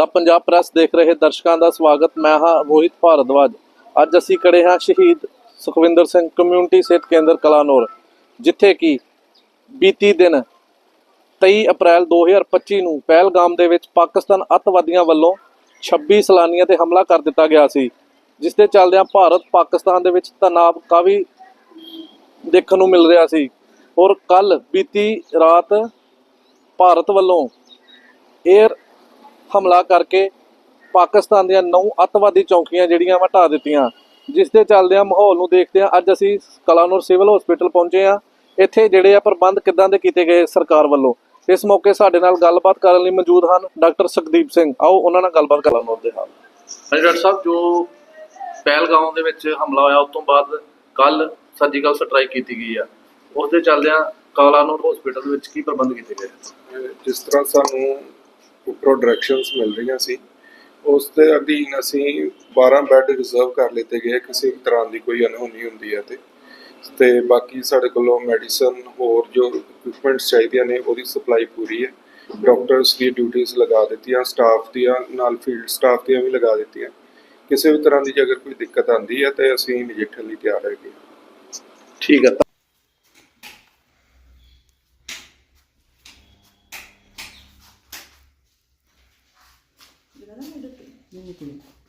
ਦਾ Punjab press ਦੇਖ ਰਹੇ ਦਰਸ਼ਕਾਂ ਦਾ ਸਵਾਗਤ। ਮੈਂ ਹਾਂ ਰੋਹਿਤ ਭਾਰਦਵਾਜ। ਅੱਜ ਅਸੀਂ ਖੜੇ ਹਾਂ ਸ਼ਹੀਦ ਸੁਖਵਿੰਦਰ ਸਿੰਘ ਕਮਿਊਨਿਟੀ ਸਿਹਤ ਕੇਂਦਰ ਕਲਾਨੌਰ, ਜਿੱਥੇ ਕਿ ਬੀਤੀ ਦਿਨ 23 ਅਪ੍ਰੈਲ 2025 ਨੂੰ ਪਹਿਲਗਾਮ ਦੇ ਵਿੱਚ ਪਾਕਿਸਤਾਨ ਅੱਤਵਾਦੀਆਂ ਵੱਲੋਂ 26 ਸੈਲਾਨੀਆਂ ਤੇ ਹਮਲਾ ਕਰ ਦਿੱਤਾ ਗਿਆ ਸੀ ਜਿਸ ਦੇ ਚੱਲਦਿਆਂ ਭਾਰਤ ਪਾਕਿਸਤਾਨ ਦੇ ਵਿੱਚ ਤਣਾਅ ਕਾਫੀ ਦੇਖਣ ਨੂੰ ਮਿਲ ਰਿਹਾ ਸੀ। ਔਰ ਕੱਲ ਬੀਤੀ ਰਾਤ ਭਾਰਤ ਵੱਲੋਂ 에ਅਰ ਹਮਲਾ ਕਰਕੇ ਪਾਕਿਸਤਾਨ ਦੀਆਂ ਨੌ ਅੱਤਵਾਦੀ ਚੌਕੀਆਂ ਜਿਹੜੀਆਂ ਵਾ ਦਿੱਤੀਆਂ। ਜਿਸ ਦੇ ਚੱਲਦਿਆਂ ਮਾਹੌਲ ਨੂੰ ਦੇਖਦੇ ਆ ਅੱਜ ਅਸੀਂ ਕਲਾਨੌਰ ਸਿਵਲ ਹਸਪੀਟਲ ਪਹੁੰਚੇ ਆ ਇੱਥੇ ਜਿਹੜੇ ਆ ਪ੍ਰਬੰਧ ਕਿੱਦਾਂ ਦੇ ਕੀਤੇ ਗਏ ਸਰਕਾਰ ਵੱਲੋਂ? ਇਸ ਮੌਕੇ ਸਾਡੇ ਨਾਲ ਗੱਲਬਾਤ ਕਰਨ ਲਈ ਮੌਜੂਦ ਹਨ ਡਾਕਟਰ ਸੁਖਦੀਪ ਸਿੰਘ। ਆਓ ਉਹਨਾਂ ਨਾਲ ਗੱਲਬਾਤ ਕਰ ਲਾਂਗੇ ਉਹਦੇ ਹਾਲ ਹਾਂਜੀ ਡਾਕਟਰ ਸਾਹਿਬ ਜੋ ਪਹਿਲਗਾਉਂ ਦੇ ਵਿੱਚ ਹਮਲਾ ਹੋਇਆ ਉਸ ਤੋਂ ਬਾਅਦ ਕੱਲ ਸਰਜੀਕਲ ਸਟ੍ਰਾਈਕ ਕੀਤੀ ਗਈ ਆ। ਉਸ ਦੇ ਚੱਲਦਿਆਂ ਕਲਾਨੌਰ ਹਸਪੀਟਲ ਦੇ ਵਿੱਚ ਕੀ ਪ੍ਰਬੰਧ ਕੀਤੇ ਗਏ? ਜਿਸ ਤਰ੍ਹਾਂ ਸਾਨੂੰ ਉੱਪਰੋਂ ਡਾਇਰੈਕਸ਼ਨਸ ਮਿਲ ਰਹੀਆਂ ਸੀ। ਉਸ ਦੇ ਅਧੀਨ ਅਸੀਂ 12 ਬੈੱਡ ਰਿਜ਼ਰਵ ਕਰ ਲਿੱਤੇ ਗਏ। ਕਿਸੇ ਵੀ ਤਰ੍ਹਾਂ ਦੀ ਕੋਈ ਅਨਹੋਣੀ ਹੁੰਦੀ ਹੈ ਤੇ। ਤੇ ਬਾਕੀ ਸਾਡੇ ਕੋਲੋਂ ਮੈਡੀਸਨ ਹੋਰ ਜੋ ਇਕਵਿਪਮੈਂਟਸ ਚਾਹੀਦੀਆਂ ਨੇ, ਉਹਦੀ ਸਪਲਾਈ ਪੂਰੀ ਹੈ। ਡਾਕਟਰਸ ਦੀ ਡਿਊਟੀਆਂ ਲਗਾ ਦਿੱਤੀਆਂ ਸਟਾਫ ਦੀਆਂ, ਨਾਲ ਫੀਲਡ ਸਟਾਫ ਦੀਆਂ ਵੀ ਲਗਾ ਦਿੱਤੀਆਂ। ਕਿਸੇ ਵੀ ਤਰ੍ਹਾਂ ਦੀ ਜੇ ਅਗਰ ਕੋਈ ਦਿੱਕਤ ਆਉਂਦੀ ਹੈ ਤੇ ਅਸੀਂ ਨਜਿੱਠਣ ਲਈ ਤਿਆਰ ਹੈਗੇ ਠੀਕ ਹੈ 見え。